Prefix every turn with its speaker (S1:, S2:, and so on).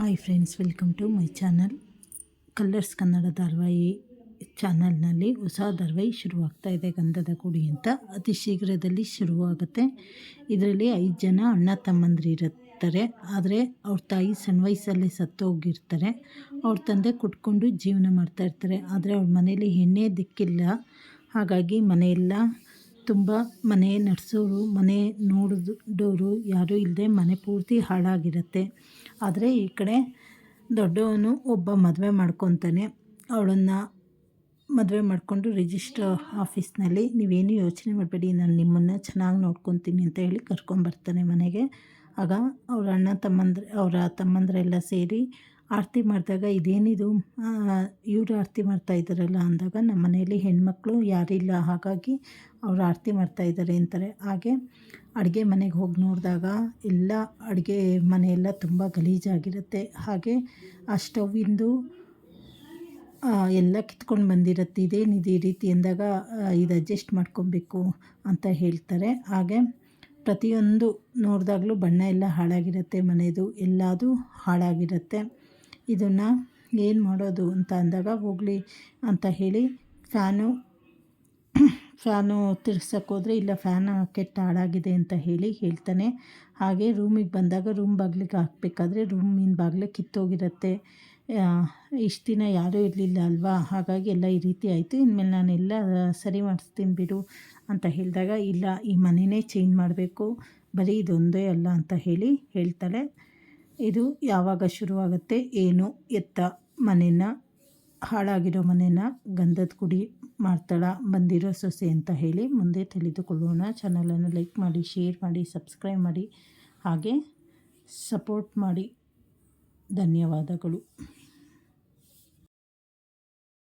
S1: Hi friends, welcome to my channel. Colors Kannada ಧಾರಾವಾಹಿ ಚಾನಲ್ನಲ್ಲಿ ಹೊಸ ಧಾರಾವಾಹಿ ಶುರುವಾಗ್ತಾ ಇದೆ, ಗಂಧದ ಗುಡಿ ಅಂತ. ಅತಿ ಶೀಘ್ರದಲ್ಲಿ ಶುರುವಾಗುತ್ತೆ. ಇದರಲ್ಲಿ ಐದು ಜನ ಅಣ್ಣ ತಮ್ಮಂದಿರು ಇರುತ್ತಾರೆ. ಆದರೆ ಅವ್ರ ತಾಯಿ ಸಣ್ಣ ವಯಸ್ಸಲ್ಲೇ ಸತ್ತೋಗಿರ್ತಾರೆ ಅವ್ರ ತಂದೆ ಕುಟ್ಕೊಂಡು ಜೀವನ ಮಾಡ್ತಾ ಇರ್ತಾರೆ. ಆದರೆ ಅವ್ರ ಮನೇಲಿ ಹೆಣ್ಣೇ ದಿಕ್ಕಿಲ್ಲ. ಹಾಗಾಗಿ ಮನೆಯೆಲ್ಲ ತುಂಬ ಮನೆ ನಡೆಸೋರು, ಮನೆ ನೋಡಿದವರು ಯಾರೂ ಇಲ್ಲದೆ ಮನೆ ಪೂರ್ತಿ ಹಾಳಾಗಿರುತ್ತೆ. ಆದರೆ ಈ ಕಡೆ ದೊಡ್ಡವನು ಒಬ್ಬ ಮದುವೆ ಮಾಡ್ಕೊತಾನೆ. ಅವಳನ್ನು ಮದುವೆ ಮಾಡಿಕೊಂಡು ರಿಜಿಸ್ಟರ್ ಆಫೀಸ್ನಲ್ಲಿ ನೀವೇನು ಯೋಚನೆ ಮಾಡಬೇಡಿ, ನಾನು ನಿಮ್ಮನ್ನು ಚೆನ್ನಾಗಿ ನೋಡ್ಕೊತೀನಿ ಅಂತ ಹೇಳಿ ಕರ್ಕೊಂಬರ್ತಾನೆ ಮನೆಗೆ. ಆಗ ಅವ್ರ ಅಣ್ಣ ತಮ್ಮಂದ್ರೆ, ಅವರ ತಮ್ಮಂದರೆಲ್ಲ ಸೇರಿ ಆರತಿ ಮಾಡಿದಾಗ ಇದೇನಿದು ಇವರು ಆರತಿ ಮಾಡ್ತಾ ಇದ್ದಾರಲ್ಲ ಅಂದಾಗ ನಮ್ಮ ಮನೆಯಲ್ಲಿ ಹೆಣ್ಮಕ್ಳು ಯಾರಿಲ್ಲ ಹಾಗಾಗಿ ಅವರು ಆರತಿ ಮಾಡ್ತಾಯಿದ್ದಾರೆ ಅಂತಾರೆ. ಹಾಗೆ ಅಡುಗೆ ಮನೆಗೆ ಹೋಗಿ ನೋಡಿದಾಗ ಎಲ್ಲ ಅಡುಗೆ ಮನೆಯೆಲ್ಲ ತುಂಬ ಗಲೀಜಾಗಿರುತ್ತೆ. ಹಾಗೆ ಆ ಸ್ಟವ್ವಿಂದು ಎಲ್ಲ ಕಿತ್ಕೊಂಡು ಬಂದಿರುತ್ತೆ. ಇದೇನಿದೆ ಈ ರೀತಿ ಅಂದಾಗ ಇದು ಅಡ್ಜಸ್ಟ್ ಮಾಡ್ಕೊಬೇಕು ಅಂತ ಹೇಳ್ತಾರೆ. ಹಾಗೆ ಪ್ರತಿಯೊಂದು ನೋಡಿದಾಗಲೂ ಬಣ್ಣ ಎಲ್ಲ ಹಾಳಾಗಿರುತ್ತೆ ಮನೆಯದು ಎಲ್ಲದು ಹಾಳಾಗಿರುತ್ತೆ. ಇದನ್ನು ಏನು ಮಾಡೋದು ಅಂತ ಅಂದಾಗ ಹೋಗಲಿ ಅಂತ ಹೇಳಿ ಫ್ಯಾನು ಫ್ಯಾನು ತಿರ್ಸೋಕ್ಕೋದ್ರೆ ಇಲ್ಲ ಫ್ಯಾನ್ ಕೆಟ್ಟ ಹಾಳಾಗಿದೆ ಅಂತ ಹೇಳಿ ಹೇಳ್ತಾನೆ. ಹಾಗೆ ರೂಮಿಗೆ ಬಂದಾಗ ರೂಮ್ ಬಾಗಿಲಿಗೆ ಹಾಕಬೇಕಾದ್ರೆ ರೂಮಿನ ಬಾಗಿಲು ಕಿತ್ತೋಗಿರುತ್ತೆ. ಇಷ್ಟು ದಿನ ಯಾರೂ ಇರಲಿಲ್ಲ ಅಲ್ವಾ? ಹಾಗಾಗಿ ಎಲ್ಲ ಈ ರೀತಿ ಆಯಿತು. ಇನ್ಮೇಲೆ ನಾನೆಲ್ಲ ಸರಿ ಮಾಡಿಸ್ತೀನಿ ಬಿಡು ಅಂತ ಹೇಳಿದಾಗ ಇಲ್ಲ, ಈ ಮನೆಯೇ ಚೇಂಜ್ ಮಾಡಬೇಕು, ಬರೀ ಇದೊಂದೇ ಅಲ್ಲ ಅಂತ ಹೇಳಿ ಹೇಳ್ತಾಳೆ. ಇದು ಯಾವಾಗ ಶುರುವಾಗುತ್ತೆ? ಏನು ಎತ್ತ ಮನೇನ? ಹಾಳಾಗಿರೋ ಮನೆನ? ಗಂಧದ ಕುಡಿ ಮಾಡ್ತಾಳ? ಬಂದಿರೋ ಸೊಸೆ ಅಂತ ಹೇಳಿ ಮುಂದೆ ತಿಳಿದುಕೊಳ್ಳೋಣ. ಚಾನಲನ್ನು ಲೈಕ್ ಮಾಡಿ ಶೇರ್ ಮಾಡಿ ಸಬ್ಸ್ಕ್ರೈಬ್ ಮಾಡಿ. ಹಾಗೆ ಸಪೋರ್ಟ್ ಮಾಡಿ. ಧನ್ಯವಾದಗಳು.